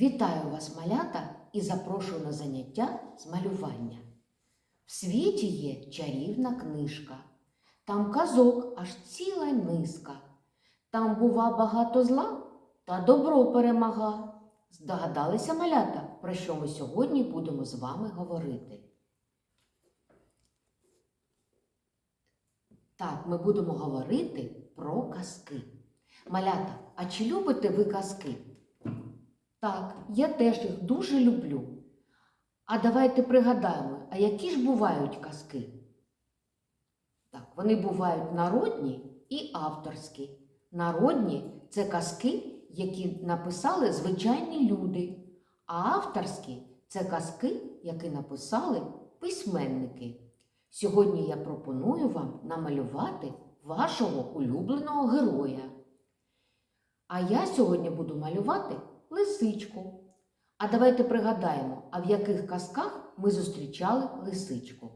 Вітаю вас, малята, і запрошую на заняття з малювання. В світі є чарівна книжка, там казок аж ціла низка. Там бува багато зла та добро перемага. Здогадалися малята, про що ми сьогодні будемо з вами говорити? Так, ми будемо говорити про казки. Малята, а чи любите ви казки? Так, я теж їх дуже люблю. А давайте пригадаємо, а які ж бувають казки? Так, вони бувають народні і авторські. Народні це казки, які написали звичайні люди, а авторські це казки, які написали письменники. Сьогодні я пропоную вам намалювати вашого улюбленого героя. А я сьогодні буду малювати лисичку. А давайте пригадаємо, а в яких казках ми зустрічали лисичку.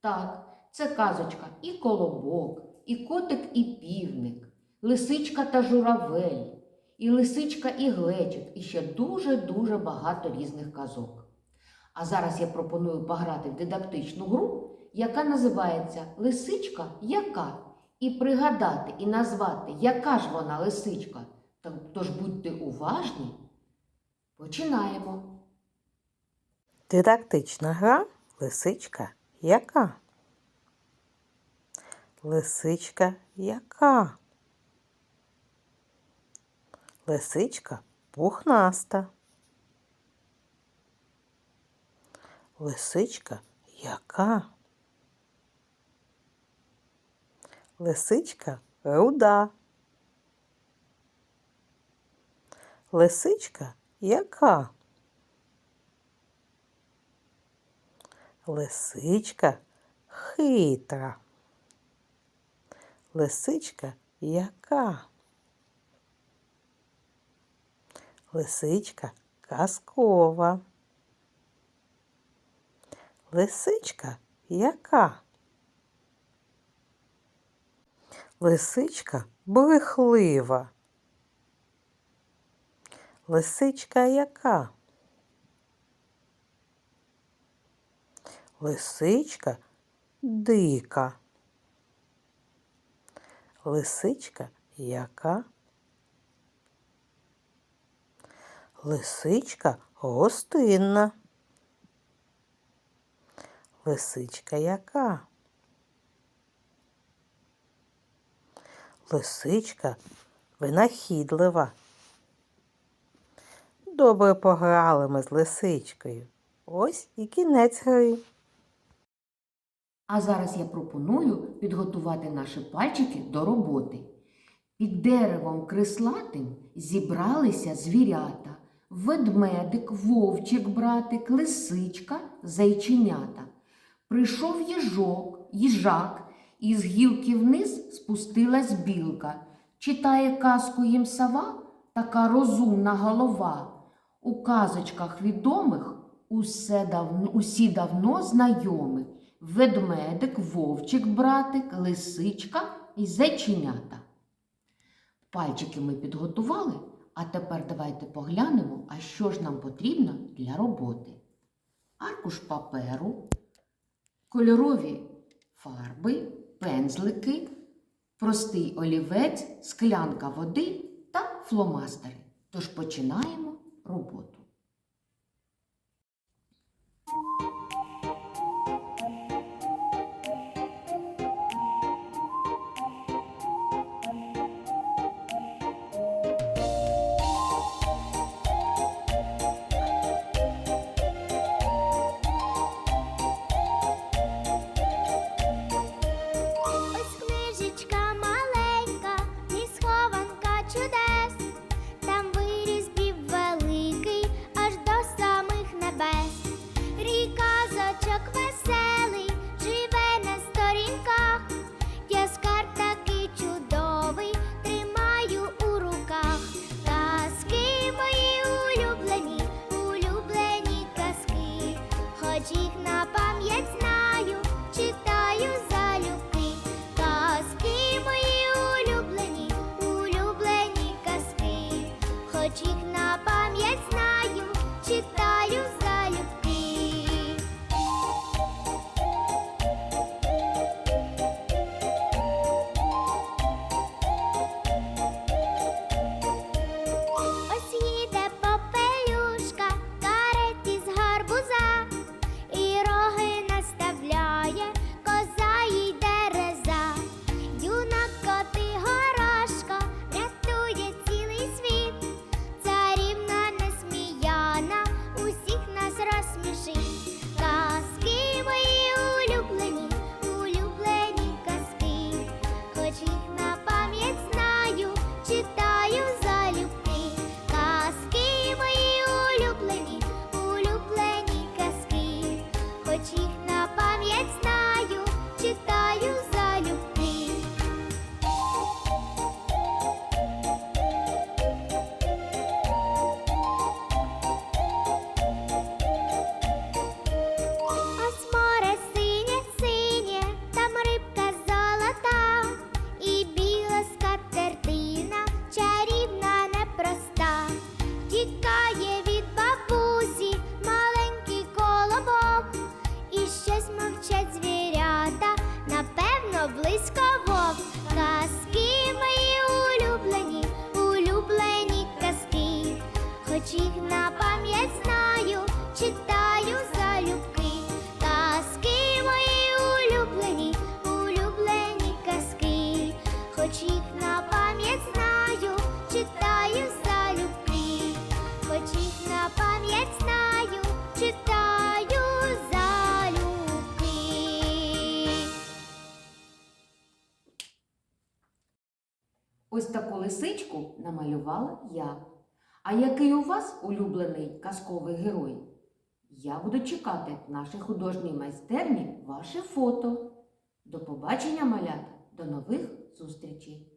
Так, це казочка і колобок, і котик і півник, лисичка та журавель, і лисичка і глечик, і ще дуже-дуже багато різних казок. А зараз я пропоную пограти в дидактичну гру, яка називається Лисичка яка? І пригадати і назвати, яка ж вона лисичка. Тож будьте уважні. Починаємо. Дидактична гра лисичка яка? Лисичка яка? Лисичка пухнаста. Лисичка яка? Лисичка руда. Лисичка яка? Лисичка хитра. Лисичка яка? Лисичка казкова. Лисичка яка? Лисичка брехлива. Лисичка яка? Лисичка дика. Лисичка яка? Лисичка гостинна. Лисичка яка? Лисичка винахідлива. Добре пограли ми з лисичкою. Ось і кінець гри. А зараз я пропоную підготувати наші пальчики до роботи. Під деревом крислатим зібралися звірята, ведмедик, вовчик, братик, лисичка, зайченята. Прийшов їжок, їжак, і з гілки вниз спустилась білка. Читає казку їм сова, така розумна голова. У казочках відомих усе давно, усі давно знайомі. Ведмедик, вовчик, братик, лисичка і зайченята. Пальчики ми підготували, а тепер давайте поглянемо, а що ж нам потрібно для роботи. Аркуш паперу, кольорові фарби, пензлики, простий олівець, склянка води та фломастери. Тож починаємо роботу. хоч їх на пам'ять знаю, читаю залюбки, хоч їх на пам'ять знаю, читаю залюбки. Ось таку лисичку намалювала я. А який у вас улюблений казковий герой? Я буду чекати в нашій художній майстерні ваше фото. До побачення, малята! До нових зустрічей!